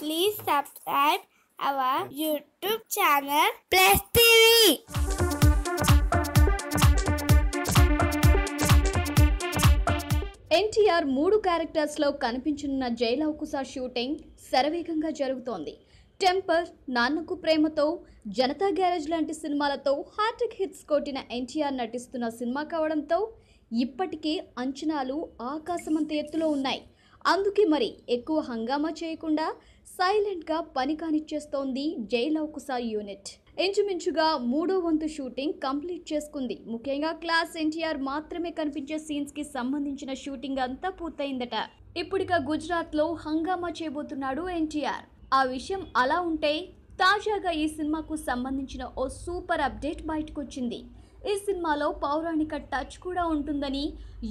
Please subscribe our YouTube channel. Plus TV. NTR మూడు క్యారెక్టర్స్లో కనిపించనున్న Jai Lava Kusa shooting శరవేగంగా జరుగుతోంది. టెంపర్ నాన్నకు ప్రేమతో జనతా గ్యారేజ్ లాంటి సినిమాలతో హార్టిక్ హిట్స్ కొట్టిన ఎన్టీఆర్ నటిస్తున్న సినిమా కావడంతో ఇప్పటికే అంచనాలు ఆకాశమంత ఎత్తులో ఉన్నాయి. అందుకే మరి ఎక్కువ హంగామా చేయకుండా సైలెంట్గా పని కానిచ్చేస్తోంది జైలవకుశ యూనిట్. ఇంచుమించుగా మూడో వంతు షూటింగ్ కంప్లీట్ చేసుకుంది. ముఖ్యంగా క్లాస్ ఎన్టీఆర్ మాత్రమే కనిపించే సీన్స్కి సంబంధించిన షూటింగ్ అంతా పూర్తయిందట. ఇప్పుడిక గుజరాత్లో హంగామా చేయబోతున్నాడు ఎన్టీఆర్. ఆ విషయం అలా ఉంటే తాజాగా ఈ సినిమాకు సంబంధించిన ఓ సూపర్ అప్డేట్ బయటకు వచ్చింది ఈ సినిమాలో పౌరాణిక టచ్ కూడా ఉంటుందని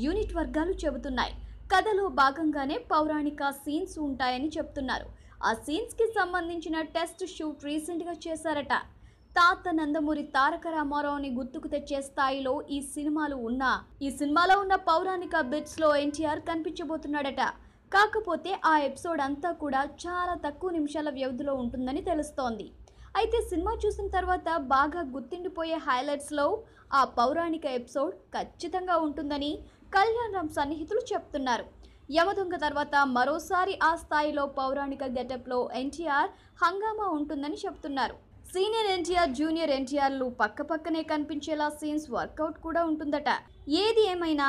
యూనిట్ వర్గాలు చెబుతున్నాయి. కథలో భాగంగానే పౌరాణిక సీన్స్ ఉంటాయని చెప్తున్నారు. ఆ సీన్స్కి సంబంధించిన టెస్ట్ షూట్ రీసెంట్గా చేశారట. తాత నందమూరి తారక రామారావుని గుర్తుకు తెచ్చే స్థాయిలో ఈ సినిమాలు ఉన్నా ఈ సినిమాలో ఉన్న పౌరాణిక బిట్స్లో ఎన్టీఆర్ కనిపించబోతున్నాడట. కాకపోతే ఆ ఎపిసోడ్ అంతా కూడా చాలా తక్కువ నిమిషాల వ్యవధిలో ఉంటుందని తెలుస్తోంది. అయితే సినిమా చూసిన తర్వాత బాగా గుర్తుండిపోయే హైలైట్స్లో ఆ పౌరాణిక ఎపిసోడ్ ఖచ్చితంగా ఉంటుందని కళ్యాణ్ రామ్ సన్నిహితులు చెప్తున్నారు. యమదుంగ తర్వాత మరోసారి ఆ స్థాయిలో పౌరాణిక గెటప్లో ఎన్టీఆర్ హంగామా ఉంటుందని చెప్తున్నారు సీనియర్ ఎన్టీఆర్ జూనియర్ ఎన్టీఆర్లు పక్క పక్కనే కనిపించేలా సీన్స్ వర్కౌట్ కూడా ఉంటుందట. ఏది ఏమైనా?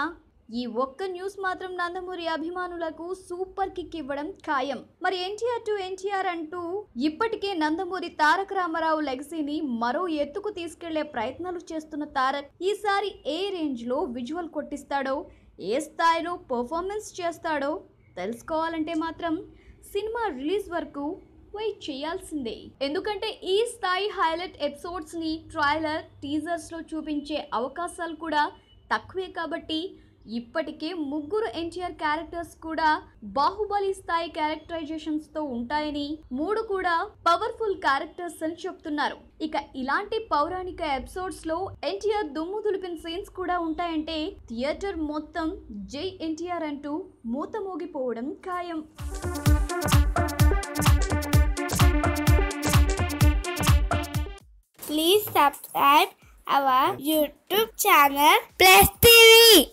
ఈ ఒక్క న్యూస్ మాత్రం నందమూరి అభిమానులకు సూపర్ కిక్ ఇవ్వడం ఖాయం. మరి ఎన్టీఆర్ టు ఎన్టీఆర్ అంటూ ఇప్పటికే నందమూరి తారక రామారావు లెగసీని మరో ఎత్తుకు తీసుకెళ్ళే ప్రయత్నాలు చేస్తున్న తారక్ ఈసారి ఏ రేంజ్లో విజువల్ కొట్టిస్తాడో ఏ స్థాయిలో పర్ఫార్మెన్స్ చేస్తాడో తెలుసుకోవాలంటే మాత్రం సినిమా రిలీజ్ వరకు వెయిట్ చేయాల్సిందే. ఎందుకంటే ఈ స్థాయి హైలైట్ ఎపిసోడ్స్ని ట్రైలర్ టీజర్స్లో చూపించే అవకాశాలు కూడా తక్కువే కాబట్టి ఇప్పటికే ముగ్గురు ఎన్టీఆర్ క్యారెక్టర్స్ కూడా బాహుబలి స్థాయి క్యారెక్టరైజేషన్స్తో ఉంటాయని మూడు కూడా పవర్ఫుల్ క్యారెక్టర్స్ అని చెప్తున్నారు ఇక ఇలాంటి పౌరాణిక ఎపిసోడ్స్లో ఎన్టీఆర్ దుమ్ము దులిపిన సీన్స్ కూడా ఉంటాయంటే థియేటర్ మొత్తం జై ఎన్టీఆర్ అంటూ మూత మోగిపోవడం ఖాయం Please subscribe our YouTube channel Plus TV.